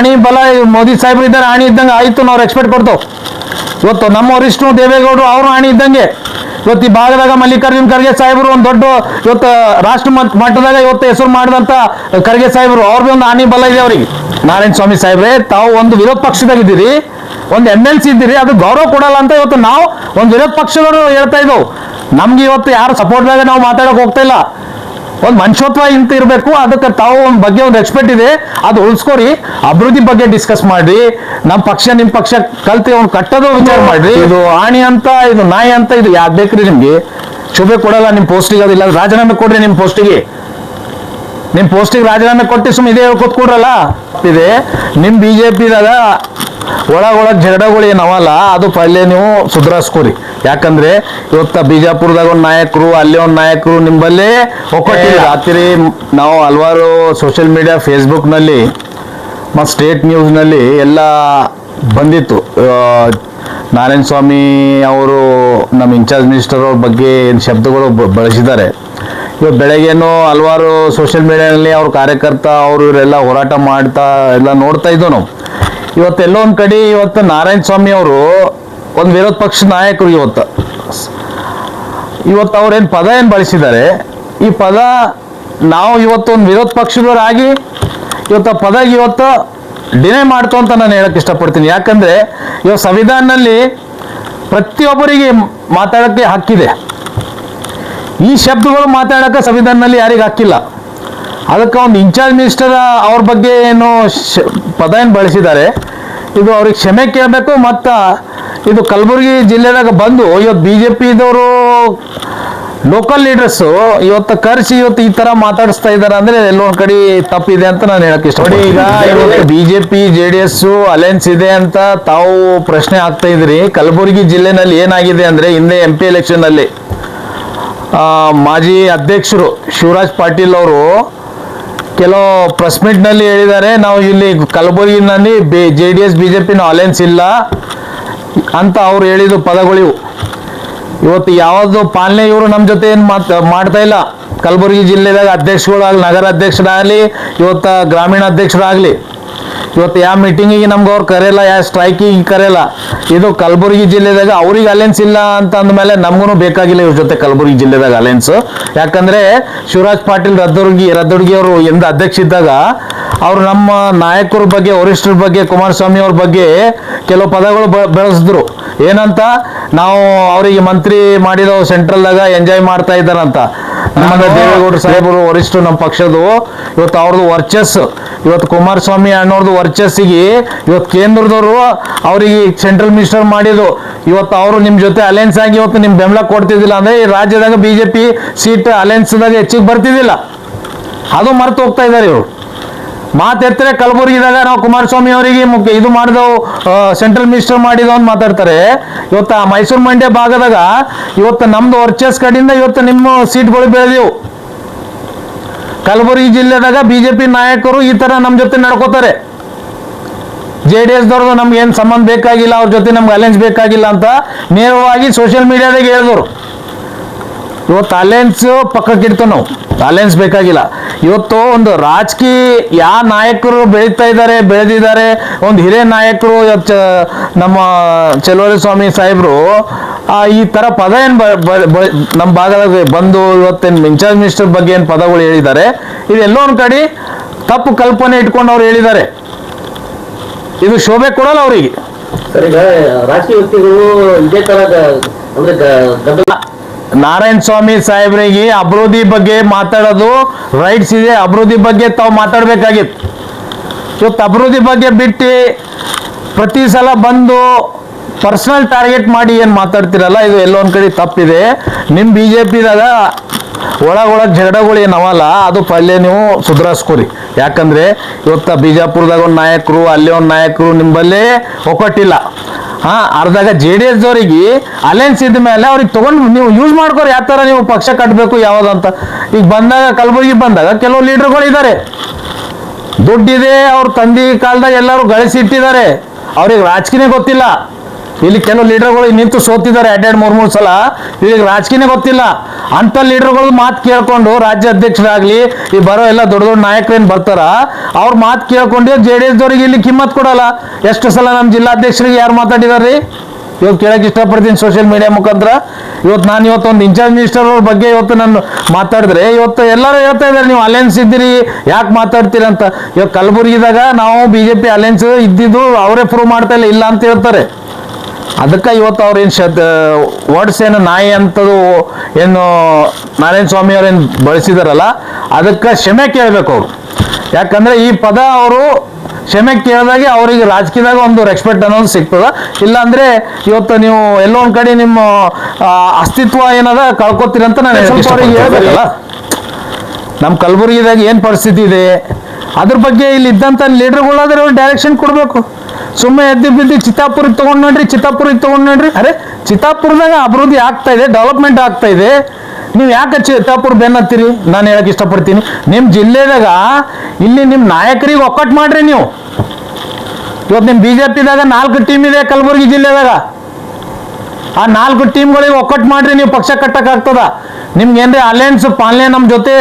ಆಣಿ ಬಲ ಮೋದಿ ಸಾಹೇಬ್ರು ಇದ್ದಾರೆ ಆಣಿ ಇದ್ದಂಗೆ ಆಯ್ತು ನಾವು ರೆಸ್ಪೆಕ್ಟ್ ಕೊಡ್ತೇವೆ ಇವತ್ತು ನಮ್ಮ ವರಿಷ್ಠರು ದೇವೇಗೌಡರು, ಅವರು ಆಣಿ ಇದ್ದಂಗೆ. ಇವತ್ತು ಈ ಭಾಗದಾಗ ಮಲ್ಲಿಕಾರ್ಜುನ್ ಖರ್ಗೆ ಸಾಹೇಬರು ಒಂದು ದೊಡ್ಡ, ಇವತ್ತು ರಾಷ್ಟ್ರ ಮಟ್- ಮಟ್ಟದಾಗ ಇವತ್ತು ಹೆಸರು ಮಾಡಿದಂತ ಖರ್ಗೆ ಸಾಹೇಬರು, ಅವ್ರ ಒಂದು ಆಣಿ ಬಲ ಇದೆ ಅವರಿಗೆ. ನಾರಾಯಣ ಸ್ವಾಮಿ ಸಾಹೇಬ್ರೆ, ತಾವು ಒಂದು ವಿರೋಧ ಪಕ್ಷದಾಗಿದ್ದೀರಿ ಒಂದು ಎಂ ಎಲ್ ಸಿ ಇದ್ದೀರಿ, ಅದು ಗೌರವ ಕೊಡಲ್ಲ ಅಂತ ಇವತ್ತು ನಾವು ಒಂದು ವಿರೋಧ ಪಕ್ಷದವರು ಹೇಳ್ತಾ ಇದ್ದವು. ನಮ್ಗೆ ಇವತ್ತು ಯಾರು ಸಪೋರ್ಟ್ದಾಗ ನಾವು ಮಾತಾಡೋಕೆ ಹೋಗ್ತಾ ಇಲ್ಲ. ಒಂದು ಮನುಷ್ಯತ್ವ ಇಂತ ಇರಬೇಕು ಅದಕ್ಕೆ ತಾವು ಒಂದ್ ಬಗ್ಗೆ ಒಂದು ರೆಸ್ಪೆಕ್ಟ್ ಇದೆ ಅದು ಉಳಿಸ್ಕೊರಿ ಅಭಿವೃದ್ಧಿ ಬಗ್ಗೆ ಡಿಸ್ಕಸ್ ಮಾಡ್ರಿ ನಮ್ಮ ಪಕ್ಷ ನಿಮ್ಮ ಪಕ್ಷ ಕಲ್ತಿ ಒಂದು ಕಟ್ಟೋದು ವಿಚಾರ ಮಾಡ್ರಿ. ಇದು ಆಣಿ ಅಂತ ಇದು ನಾಯಿ ಅಂತ ಇದು ಯಾವ್ದು ಬೇಕ್ರಿ ನಿಮ್ಗೆ? ಶುಭೆ ಕೊಡಲ್ಲ ನಿಮ್ಮ ಪೋಸ್ಟಿಗೆ ಅದಿಲ್ಲ ರಾಜೀನಾಮೆ ಕೊಡ್ರಿ ನಿಮ್ಮ ಪೋಸ್ಟಿಗೆ ನಿಮ್ಮ ಪೋಸ್ಟಿಗೆ ರಾಜೀನಾಮೆ ಕೊಟ್ಟು ಸುಮ್ಮ ಇದೇ ಹೇಳ್ಕೊತ್ ಕೊಡ್ರಲ್ಲ? ಇದೆ ನಿಮ್ಮ ಬಿ ಜೆ ಪಿದಾಗ ಒಳಗ್ ಒಳಗ್ ಜಗಳಗಳು ಏನವಲ್ಲ ಅದು ಪಲ್ಲೆ ನೀವು ಸುಧಾರಿಸ್ಕೊರಿ. ಯಾಕಂದ್ರೆ ಇವತ್ತ ಬಿಜಾಪುರದಾಗ ಒಂದು ನಾಯಕರು ಅಲ್ಲಿ ಒಂದು ನಾಯಕರು ನಿಮ್ಮಲ್ಲಿ ಒಕ್ಕಟ್ಟಿಲ್ಲ ರಾತ್ರಿ ನಾವು ಹಲವಾರು ಸೋಷಿಯಲ್ ಮೀಡಿಯಾ ಫೇಸ್ಬುಕ್ನಲ್ಲಿ ಮತ್ತು ಸ್ಟೇಟ್ ನ್ಯೂಸ್ನಲ್ಲಿ ಎಲ್ಲ ಬಂದಿತ್ತು. ನಾರಾಯಣ ಸ್ವಾಮಿ ಅವರು ನಮ್ಮ ಇನ್ಚಾರ್ಜ್ ಮಿನಿಸ್ಟರ್ ಅವ್ರ ಬಗ್ಗೆ ಏನು ಶಬ್ದಗಳು ಬಳಸಿದ್ದಾರೆ. ಇವತ್ತು ಬೆಳಗ್ಗೆನೂ ಹಲವಾರು ಸೋಷಿಯಲ್ ಮೀಡಿಯಾದಲ್ಲಿ ಅವ್ರ ಕಾರ್ಯಕರ್ತ ಅವರು ಇವರೆಲ್ಲ ಹೋರಾಟ ಮಾಡ್ತಾ ಎಲ್ಲ ನೋಡ್ತಾ ಇದ್ದೋ ನಾವು. ಇವತ್ತೆಲ್ಲೋ ಒಂದು ಕಡೆ ಇವತ್ತು ನಾರಾಯಣ ಸ್ವಾಮಿ ಅವರು ಒಂದು ವಿರೋಧ ಪಕ್ಷ ನಾಯಕರು ಇವತ್ತು. ಇವತ್ತು ಅವ್ರೇನು ಪದ ಏನು ಬಳಸಿದ್ದಾರೆ? ಈ ಪದ ನಾವು ಇವತ್ತು ಒಂದು ವಿರೋಧ ಪಕ್ಷದವರಾಗಿ ಇವತ್ತು ಪದ ಇವತ್ತು ಡಿನೈ ಮಾಡ್ತು ಅಂತ ನಾನು ಹೇಳಕ್ ಇಷ್ಟಪಡ್ತೀನಿ. ಯಾಕಂದ್ರೆ ಇವತ್ತು ಸಂವಿಧಾನದಲ್ಲಿ ಪ್ರತಿಯೊಬ್ಬರಿಗೆ ಮಾತಾಡೋಕ್ಕೆ ಹಕ್ಕಿದೆ. ಈ ಶಬ್ದಗಳು ಮಾತಾಡೋಕೆ ಸಂವಿಧಾನದಲ್ಲಿ ಯಾರಿಗೆ ಹಕ್ಕಿಲ್ಲ. ಅದಕ್ಕೆ ಒಂದು ಇನ್ಚಾರ್ಜ್ ಮಿನಿಸ್ಟರ್ ಅವ್ರ ಬಗ್ಗೆ ಏನು ಪದ ಏನು ಬಳಸಿದ್ದಾರೆ. ಇದು ಅವ್ರಿಗೆ ಕ್ಷಮೆ ಕೇಳಬೇಕು ಮತ್ತು ಇದು ಕಲಬುರಗಿ ಜಿಲ್ಲೆದಾಗ ಬಂದು ಇವತ್ತು ಬಿ ಜೆ ಪಿದವರು ಲೋಕಲ್ ಲೀಡರ್ಸು ಇವತ್ತು ಕರೆಸಿ ಇವತ್ತು ಈ ತರ ಮಾತಾಡಿಸ್ತಾ ಇದ್ದಾರೆ ಅಂದ್ರೆ ಎಲ್ಲೋ ಒಂದ್ ಕಡೆ ತಪ್ಪಿದೆ ಅಂತ ನಾನು ಹೇಳಕ್ಕೆ ಇಷ್ಟ ಈಗ ಇವತ್ತು BJP J D S alliance ಇದೆ ಅಂತ ತಾವು ಪ್ರಶ್ನೆ ಆಗ್ತಾ ಇದ್ರಿ. ಕಲಬುರಗಿ ಜಿಲ್ಲೆನಲ್ಲಿ ಏನಾಗಿದೆ ಅಂದ್ರೆ ಹಿಂದೆ ಎಂ ಪಿ ಎಲೆಕ್ಷನ್ ಅಲ್ಲಿ ಆ, ಮಾಜಿ ಅಧ್ಯಕ್ಷರು ಶಿವರಾಜ್ ಪಾಟೀಲ್ ಅವರು ಕೆಲವು ಪ್ರೆಸ್ನಲ್ಲಿ ಹೇಳಿದ್ದಾರೆ, ನಾವು ಇಲ್ಲಿ ಕಲಬುರಗಿನಲ್ಲಿ ಜೆ ಡಿ ಎಸ್ ಬಿಜೆಪಿನ ಅಲಯನ್ಸ್ ಇಲ್ಲ ಅಂತ ಅವ್ರು ಹೇಳಿದ ಪದಗಳಿವು ಇವತ್ತು ಯಾವುದು ಪಾಲನೆ ಇವರು ನಮ್ಮ ಜೊತೆ ಏನು ಮಾಡ್ತಾ ಇಲ್ಲ. ಕಲಬುರಗಿ ಜಿಲ್ಲೆದಾಗ ಅಧ್ಯಕ್ಷಗಳಾಗಲಿ ನಗರ ಅಧ್ಯಕ್ಷರಾಗಲಿ ಇವತ್ತು ಗ್ರಾಮೀಣ ಅಧ್ಯಕ್ಷರಾಗಲಿ ಇವತ್ತು ಯಾವ ಮೀಟಿಂಗಿಗೆ ನಮ್ಗೆ ಅವ್ರು ಕರೆಯಲ್ಲ, ಯಾವ ಸ್ಟ್ರೈಕಿಗೆ ಕರೆಯಲ್ಲ, ಇದು ಕಲಬುರಗಿ ಜಿಲ್ಲೆದಾಗ ಅವ್ರಿಗೆ ಅಲೆನ್ಸ್ ಇಲ್ಲ ಅಂತ ಅಂದಮೇಲೆ ನಮಗೂ ಬೇಕಾಗಿಲ್ಲ ಇವ್ರ ಜೊತೆ ಕಲಬುರಗಿ ಜಿಲ್ಲೆದಾಗ ಅಲೆನ್ಸ್ ಯಾಕಂದ್ರೆ ಶಿವರಾಜ್ ಪಾಟೀಲ್ ರದ್ದುರ್ಗಿ ರದ್ದುರ್ಗಿ ಅವರು ಎಂದ ಅಧ್ಯಕ್ಷ ಇದ್ದಾಗ ಅವರು ನಮ್ಮ ನಾಯಕರ ಬಗ್ಗೆ, ವರಿಷ್ಠರ ಬಗ್ಗೆ, ಕುಮಾರಸ್ವಾಮಿ ಅವ್ರ ಬಗ್ಗೆ ಕೆಲವು ಪದಗಳು ಬೆಳೆಸಿದ್ರು. ಏನಂತ? ನಾವು ಅವರಿಗೆ ಮಂತ್ರಿ ಮಾಡಿರೋ ಸೆಂಟ್ರಲ್ದಾಗ ಎಂಜಾಯ್ ಮಾಡ್ತಾ ಇದ್ದಾರಂತ. ನಮ್ಮ ದೇವೇಗೌಡ ಸಾಹೇಬರು, ವರಿಷ್ಠರು ನಮ್ಮ ಪಕ್ಷದು ಇವತ್ತು ಅವ್ರದ್ದು ವರ್ಚಸ್ ಇವತ್ತು ಕುಮಾರಸ್ವಾಮಿ ಅಣ್ಣವ್ರದ್ದು ವರ್ಚಸ್ಸಿಗೆ ಇವತ್ತು ಕೇಂದ್ರದವರು ಅವರಿಗೆ ಸೆಂಟ್ರಲ್ ಮಿನಿಸ್ಟರ್ ಮಾಡಿದ್ರು ಇವತ್ತು ಅವರು ನಿಮ್ಮ ಜೊತೆ ಅಲಯನ್ಸ್ ಆಗಿ ಇವತ್ತು ನಿಮ್ಮ ಬೆಂಬಲ ಕೊಡ್ತಿದ್ದಿಲ್ಲ ಅಂದರೆ ಈ ರಾಜ್ಯದಾಗ ಬಿ ಜೆ ಪಿ ಸೀಟ್ ಅಲಯನ್ಸ್ದಾಗ ಹೆಚ್ಚಿಗೆ ಬರ್ತಿದ್ದಿಲ್ಲ. ಅದು ಮರೆತು ಹೋಗ್ತಾ ಇದ್ದಾರೆ ಇವರು. ಮಾತಾಡ್ತಾರೆ ಕಲಬುರಗಿದಾಗ ನಾವು ಕುಮಾರಸ್ವಾಮಿ ಅವರಿಗೆ ಮುಖ್ಯ ಇದು ಮಾಡಿದವು ಸೆಂಟ್ರಲ್ ಮಿನಿಸ್ಟರ್ ಮಾಡಿದವು ಅಂತ ಮಾತಾಡ್ತಾರೆ. ಇವತ್ತು ಮೈಸೂರು ಮಂಡ್ಯ ಭಾಗದಾಗ ಇವತ್ತು ನಮ್ದು ವರ್ಚಸ್ ಕಡೆಯಿಂದ ಇವತ್ತು ನಿಮ್ಮ ಸೀಟ್ಗಳು ಬೆಳೆದಿವು. ಕಲಬುರಗಿ ಜಿಲ್ಲೆದಾಗ ಬಿಜೆಪಿ ನಾಯಕರು ಈ ತರ ನಮ್ಮ ಜೊತೆ ನಡ್ಕೋತಾರೆ. ಜೆ ಡಿ ಎಸ್ ದವ್ರದ್ದು ನಮ್ಗೆ ಏನು ಸಂಬಂಧ ಬೇಕಾಗಿಲ್ಲ, ಅವ್ರ ಜೊತೆ ನಮ್ಗೆ ಅಲೆನ್ಸ್ ಬೇಕಾಗಿಲ್ಲ ಅಂತ ನೇರವಾಗಿ ಸೋಷಿಯಲ್ ಮೀಡಿಯಾದಾಗ ಹೇಳಿದ್ರು ಇವತ್ತು ಅಲೆನ್ಸ್ ಪಕ್ಕಕ್ಕಿಡ್ತು ನಾವು ಅಲೆನ್ಸ್ ಬೇಕಾಗಿಲ್ಲ. ಇವತ್ತು ಒಂದು ರಾಜಕೀಯ ಯಾವ ನಾಯಕರು ಬೆಳೀತಾ ಇದ್ದಾರೆ ಬೆಳೆದಿದ್ದಾರೆ ಒಂದು ಹಿರಿಯ ನಾಯಕರು ನಮ್ಮ ಚಲುವಳಿ ಸ್ವಾಮಿ ಸಾಹೇಬರು ಈ ತರ ಪದ ಏನ್ ನಮ್ಮ ಭಾಗದಾಗ ಬಂದು ಇವತ್ತೇನು ಇನ್ಚಾರ್ಜ್ ಮಿನಿಸ್ಟರ್ ಬಗ್ಗೆ ಏನು ಪದಗಳು ಹೇಳಿದ್ದಾರೆ ಇದೆಲ್ಲೋ ಒಂದ್ ಕಡೆ ತಪ್ಪು ಕಲ್ಪನೆ ಇಟ್ಕೊಂಡು ಅವ್ರು ಹೇಳಿದ್ದಾರೆ. ಇದು ಶೋಭೆ ಕೊಡಲ್ಲ ಅವರಿಗೆ. ರಾಜಕೀಯ ವ್ಯಕ್ತಿಗಳು ಇದೇ ನಾರಾಯಣ ಸ್ವಾಮಿ ಸಾಹೇಬ್ರಿಗೆ ಅಭಿವೃದ್ಧಿ ಬಗ್ಗೆ ಮಾತಾಡೋದು ರೈಟ್ಸ್ ಇದೆ ಅಭಿವೃದ್ಧಿ ಬಗ್ಗೆ ತಾವು ಮಾತಾಡ್ಬೇಕಾಗಿತ್ತು. ಇವತ್ತು ಅಭಿವೃದ್ಧಿ ಬಗ್ಗೆ ಬಿಟ್ಟು ಪ್ರತಿ ಸಲ ಬಂದು ಪರ್ಸನಲ್ ಟಾರ್ಗೆಟ್ ಮಾಡಿ ಏನು ಮಾತಾಡ್ತಿರಲ್ಲ, ಇದು ಎಲ್ಲೋ ಒಂದು ಕಡೆ ತಪ್ಪಿದೆ. ನಿಮ್ಮ ಬಿ ಜೆ ಪಿದಾಗ ಒಳಗೊಳಗೆ ಒಳಗ್ ಜಗಳಗಳು ಏನವಲ್ಲ, ಅದು ಪಲ್ಯ ನೀವು ಸುಧಾರಿಸ್ಕೊರಿ. ಯಾಕಂದ್ರೆ ಇವತ್ತು ಬಿಜಾಪುರದಾಗ ಒಂದು ನಾಯಕರು, ಅಲ್ಲಿ ಒಂದು ನಾಯಕರು ನಿಂಬಲ್ಲೇ ಒಕ್ಕಟ್ಟಿಲ್ಲ ಹಾಂ, ಅರ್ಧಾಗ ಜೆ ಡಿ ಎಸ್ ದವರಿಗೆ ಅಲೆನ್ಸ್ ಇದ್ದ ಮೇಲೆ ಅವ್ರಿಗೆ ತಗೊಂಡು ನೀವು ಯೂಸ್ ಮಾಡ್ಕೋರಿ, ಯಾವ ಥರ ನೀವು ಪಕ್ಷ ಕಟ್ಟಬೇಕು ಯಾವ್ದಂತ. ಈಗ ಬಂದಾಗ, ಕಲಬುರಗಿ ಬಂದಾಗ ಕೆಲವು ಲೀಡರ್ಗಳು ಇದ್ದಾರೆ ದುಡ್ಡಿದೆ, ಅವ್ರ ತಂದೆ ಕಾಲದಾಗ ಎಲ್ಲರೂ ಗಳಿಸಿಟ್ಟಿದ್ದಾರೆ. ಅವ್ರಿಗೆ ರಾಜಕೀಯ ಗೊತ್ತಿಲ್ಲ. ಇಲ್ಲಿ ಕೆಲವು ಲೀಡರ್ಗಳು ನಿಂತು ಸೋತಿದ್ದಾರೆ ಎರಡೆರಡು ಮೂರು ಮೂರು ಸಲ. ಈಗ ರಾಜಕೀಯನೇ ಗೊತ್ತಿಲ್ಲ. ಅಂತ ಲೀಡರ್ಗಳು ಮಾತು ಕೇಳ್ಕೊಂಡು ರಾಜ್ಯ ಅಧ್ಯಕ್ಷರಾಗ್ಲಿ, ಈ ಬರೋ ಎಲ್ಲ ದೊಡ್ಡ ದೊಡ್ಡ ನಾಯಕರೇನು ಬರ್ತಾರ? ಅವ್ರ ಮಾತು ಕೇಳ್ಕೊಂಡು ಜೆ ಡಿ ಎಸ್ದವ್ರಿಗೆ ಇಲ್ಲಿ ಕಿಮ್ಮತ್ ಕೊಡಲ್ಲ. ಎಷ್ಟು ಸಲ ನಮ್ಮ ಜಿಲ್ಲಾಧ್ಯಕ್ಷರಿಗೆ ಯಾರು ಮಾತಾಡಿದಾರ್ರಿ ಇವತ್ತು ಕೇಳಕ್ಕೆ ಇಷ್ಟಪಡ್ತೀನಿ ಸೋಷಿಯಲ್ ಮೀಡಿಯಾ ಮುಖಾಂತರ. ಇವತ್ತು ನಾನು ಇವತ್ತು ಒಂದು ಇನ್ಚಾರ್ಜ್ ಮಿನಿಸ್ಟರ್ ಅವ್ರ ಬಗ್ಗೆ ಇವತ್ತು ನಾನು ಮಾತಾಡಿದ್ರೆ, ಇವತ್ತು ಎಲ್ಲರೂ ಹೇಳ್ತಾ ಇದ್ದಾರೆ ನೀವು ಅಲಯನ್ಸ್ ಇದ್ದೀರಿ, ಯಾಕೆ ಮಾತಾಡ್ತೀರಿ ಅಂತ? ಇವತ್ತು ಕಲಬುರಗಿದಾಗ ನಾವು ಬಿ ಜೆ ಪಿ ಅಲಯನ್ಸ್ ಇದ್ದಿದ್ದು ಅವರೇ ಪ್ರೂವ್ ಮಾಡ್ತಾ ಇಲ್ಲ ಇಲ್ಲ ಅಂತ ಹೇಳ್ತಾರೆ. ಅದಕ್ಕೆ ಇವತ್ತು ಅವ್ರೇನು ಶಬ್ದ ವರ್ಡ್ಸ್ ಏನು ನಾಯಿ ಅಂತದು ಏನು ನಾರಾಯಣ ಸ್ವಾಮಿ ಅವ್ರೇನು ಬಳಸಿದಾರಲ್ಲ ಅದಕ್ಕೆ ಕ್ಷಮೆ ಕೇಳಬೇಕು ಅವರು. ಯಾಕಂದ್ರೆ ಈ ಪದ ಅವರು ಕ್ಷಮೆ ಕೇಳಿದಾಗೆ ಅವರಿಗೆ ರಾಜಕೀಯದಾಗ ಒಂದು ರೆಸ್ಪೆಕ್ಟ್ ಅನ್ನೋದು ಸಿಗ್ತದೆ. ಇಲ್ಲಾಂದ್ರೆ ಇವತ್ತು ನೀವು ಎಲ್ಲೋ ಒಂದು ಕಡೆ ನಿಮ್ಮ ಅಸ್ತಿತ್ವ ಏನದ ಕಳ್ಕೊತೀರಿ ಅಂತ ನಾನು ಸ್ವಲ್ಪ ಅವ್ರಿಗೆ ಹೇಳ್ಬೇಕಲ್ಲ? ನಮ್ಮ ಕಲಬುರಗಿದಾಗ ಏನು ಪರಿಸ್ಥಿತಿ ಇದೆ? ಅದ್ರ ಬಗ್ಗೆ ಇಲ್ಲಿ ಇದ್ದಂಥ ಲೀಡರ್ಗಳಾದ್ರೆ ಅವ್ರು ಡೈರೆಕ್ಷನ್ ಕೊಡಬೇಕು. ಸುಮ್ಮನೆ ಎದ್ದು ಬಿದ್ದು ಚಿತ್ತಾಪುರಿಗೆ ತೊಗೊಂಡು ನೋಡ್ರಿ ಚಿತ್ತಾಪುರಿಗೆ ತೊಗೊಂಡು ನೋಡ್ರಿ. ಅರೆ, ಚಿತ್ತಾಪುರದಾಗ ಅಭಿವೃದ್ಧಿ ಆಗ್ತಾ ಇದೆ ಡೆವಲಪ್ಮೆಂಟ್ ಆಗ್ತಾ ಇದೆ. ನೀವು ಯಾಕೆ ಚಿತ್ತಾಪುರ ಬೆನ್ನತ್ತೀರಿ ನಾನು ಹೇಳಕ್ ಇಷ್ಟಪಡ್ತೀನಿ. ನಿಮ್ಮ ಜಿಲ್ಲೆದಾಗ, ಇಲ್ಲಿ ನಿಮ್ಮ ನಾಯಕರಿಗೆ ಒಕ್ಕಟ್ ಮಾಡ್ರಿ ನೀವು. ಇವತ್ತು ನಿಮ್ಮ ಬಿ ಜೆ ಪಿದಾಗ ನಾಲ್ಕು ಟೀಮ್ ಇದೆ ಕಲಬುರಗಿ ಜಿಲ್ಲೆದಾಗ. ಆ ನಾಲ್ಕು ಟೀಮ್ಗಳಿಗೆ ಒಕ್ಕಟ್ ಮಾಡ್ರಿ ನೀವು, ಪಕ್ಷ ಕಟ್ಟಕ್ಕಾಗ್ತದ ನಿಮ್ಗೆ ಏನ್ರಿ ಅಲಯನ್ಸ್ ಪಾಲನೆ ನಮ್ಮ ಜೊತೆ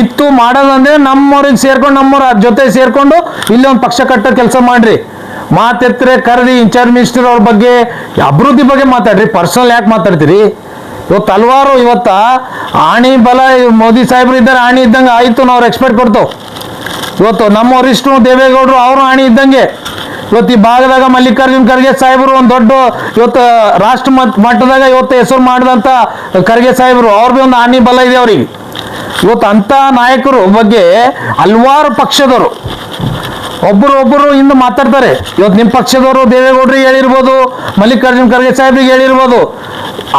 ಇತ್ತು ಮಾಡೋದಂದ್ರೆ ನಮ್ಮವ್ರಿಗೆ ಸೇರ್ಕೊಂಡು, ನಮ್ಮವ್ರ ಜೊತೆ ಸೇರ್ಕೊಂಡು ಇಲ್ಲಿ ಒಂದು ಪಕ್ಷ ಕಟ್ಟೋ ಕೆಲಸ ಮಾಡ್ರಿ. ಮಾತೆತ್ತರೆ ಕರೆದಿ ಇನ್ಚಾರ್ಜ್ ಮಿನಿಸ್ಟರ್ ಅವ್ರ ಬಗ್ಗೆ, ಅಭಿವೃದ್ಧಿ ಬಗ್ಗೆ ಮಾತಾಡ್ರಿ ಪರ್ಸನಲ್ ಯಾಕೆ ಮಾತಾಡ್ತೀರಿ? ಇವತ್ತು ಹಲವಾರು ಇವತ್ತ ಆಣಿ ಬಲ, ಮೋದಿ ಸಾಹೇಬ್ರು ಇದ್ದಾರೆ, ಆಣಿ ಇದ್ದಂಗೆ ಆಯಿತು, ನಾವು ಎಕ್ಸ್ಪೆಕ್ಟ್ ಕೊಡ್ತೇವೆ. ಇವತ್ತು ನಮ್ಮ ವರಿಷ್ಠರು, ದೇವೇಗೌಡರು, ಅವರು ಆಣಿ ಇದ್ದಂಗೆ. ಇವತ್ತು ಈ ಭಾಗದಾಗ ಮಲ್ಲಿಕಾರ್ಜುನ್ ಖರ್ಗೆ ಸಾಹೇಬರು ಒಂದು ದೊಡ್ಡ, ಇವತ್ತು ರಾಷ್ಟ್ರ ಮಟ್- ಮಟ್ಟದಾಗ ಇವತ್ತು ಹೆಸರು ಮಾಡಿದಂಥ ಖರ್ಗೆ ಸಾಹೇಬರು, ಅವ್ರ ಭೀ ಒಂದು ಆಣಿ ಬಲ ಇದೆ ಅವ್ರಿಗೆ. ಇವತ್ತು ಅಂಥ ನಾಯಕರು ಬಗ್ಗೆ ಹಲವಾರು ಪಕ್ಷದವರು ಒಬ್ಬರು ಒಬ್ಬರು ಇಂದು ಮಾತಾಡ್ತಾರೆ. ಇವತ್ತು ನಿಮ್ಮ ಪಕ್ಷದವರು ದೇವೇಗೌಡರಿಗೆ ಹೇಳಿರ್ಬೋದು, ಮಲ್ಲಿಕಾರ್ಜುನ್ ಖರ್ಗೆ ಸಾಹೇಬ್ರಿಗೆ ಹೇಳಿರ್ಬೋದು.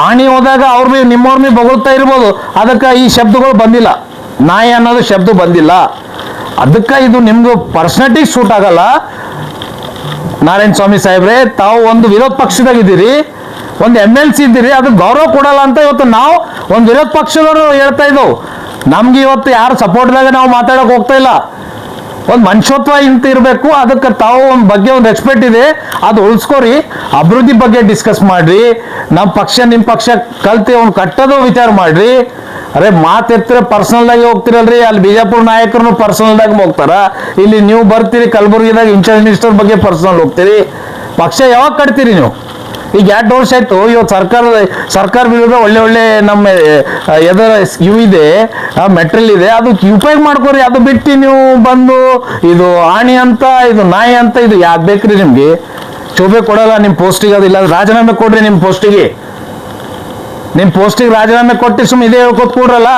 ಆಣಿ ಹೋದಾಗ ಅವ್ರ ಮೇಲೆ ನಿಮ್ಮವ್ರ ಮೇಲೆ ಬೊಗಳ್ತಾ ಇರ್ಬೋದು. ಅದಕ್ಕೆ ಈ ಶಬ್ದಗಳು ಬಂದಿಲ್ಲ. ನಾಯಿ ಅನ್ನೋದು ಶಬ್ದ ಬಂದಿಲ್ಲ. ಅದಕ್ಕೆ ಇದು ನಿಮ್ದು ಪರ್ಸನಾಲಿಟಿ ಸೂಟ್ ಆಗಲ್ಲ. ನಾರಾಯಣ ಸ್ವಾಮಿ ಸಾಹೇಬ್ರೆ, ತಾವು ಒಂದು ವಿರೋಧ ಪಕ್ಷದಾಗಿದ್ದೀರಿ. ಒಂದು ಎಂ ಎಲ್ ಸಿ ಇದ್ದೀರಿ, ಅದು ಗೌರವ ಕೊಡಲ್ಲ ಅಂತ ಇವತ್ತು ನಾವು ಒಂದು ವಿರೋಧ ಪಕ್ಷದವರು ಹೇಳ್ತಾ ಇದ್ದವು. ನಮ್ಗೆ ಇವತ್ತು ಯಾರು ಸಪೋರ್ಟ್ದಾಗ ನಾವು ಮಾತಾಡೋಕೆ ಹೋಗ್ತಾ ಇಲ್ಲ. ಒಂದು ಮನುಷ್ಯತ್ವ ಇಂತ ಇರಬೇಕು, ಅದಕ್ಕೆ ತಾವು ಒಂದು ಬಗ್ಗೆ ಒಂದು ರೆಸ್ಪೆಕ್ಟ್ ಇದೆ, ಅದು ಉಳಿಸ್ಕೊರಿ, ಅಭಿವೃದ್ಧಿ ಬಗ್ಗೆ ಡಿಸ್ಕಸ್ ಮಾಡ್ರಿ ನಮ್ಮ ಪಕ್ಷ ನಿಮ್ಮ ಪಕ್ಷ ಕಲ್ತಿ ಅವ್ನು ಕಟ್ಟೋದು ವಿಚಾರ ಮಾಡ್ರಿ. ಅರೆ ಪರ್ಸನಲ್ ಆಗಿ ಹೋಗ್ತಿರಲ್ರಿ, ಅಲ್ಲಿ ಬಿಜಾಪುರ ನಾಯಕರು ಆಗಿ ಹೋಗ್ತಾರ. ಇಲ್ಲಿ ನೀವು ಬರ್ತೀರಿ ಕಲಬುರಗಿದಾಗ ಇನ್ಚಾರ್ಜ್ ಮಿನಿಸ್ಟರ್ ಬಗ್ಗೆ ಪರ್ಸನಲ್ ಹೋಗ್ತೀರಿ. ಪಕ್ಷ ಯಾವಾಗ ಕಟ್ತೀರಿ ನೀವು? ಈಗ ಎರಡು ವರ್ಷ ಆಯ್ತು, ಇವತ್ತು ಸರ್ಕಾರ ಸರ್ಕಾರ ವಿರುದ್ಧ ಒಳ್ಳೆ ಒಳ್ಳೆ ನಮ್ಮ ಎದರ ಇವು ಇದೆ ಮೆಟ್ರಿಯಲ್ ಇದೆ, ಅದು ಉಪಯೋಗ ಮಾಡ್ಕೋರಿ, ಅದು ಬಿಟ್ಟು ನೀವು ಬಂದು ಇದು ಆಣಿ ಅಂತ, ಇದು ನಾಯಿ ಅಂತ, ಇದು ಯಾವ್ದು ಬೇಕ್ರಿ ನಿಮ್ಗೆ? ಶೋಭೆ ಕೊಡಲ್ಲ ನಿಮ್ಮ ಪೋಸ್ಟಿಗೆ, ಅದು ಇಲ್ಲ ರಾಜೀನಾಮೆ ಕೊಡ್ರಿ ನಿಮ್ಮ ಪೋಸ್ಟಿಗೆ. ನಿಮ್ಮ ಪೋಸ್ಟಿಗೆ ರಾಜೀನಾಮೆ ಕೊಟ್ಟು ಸುಮ್ಮನೆ ಇದೇ ಹೇಳ್ಕೊತ್ ಕೂಡ್ರಲ್ಲ?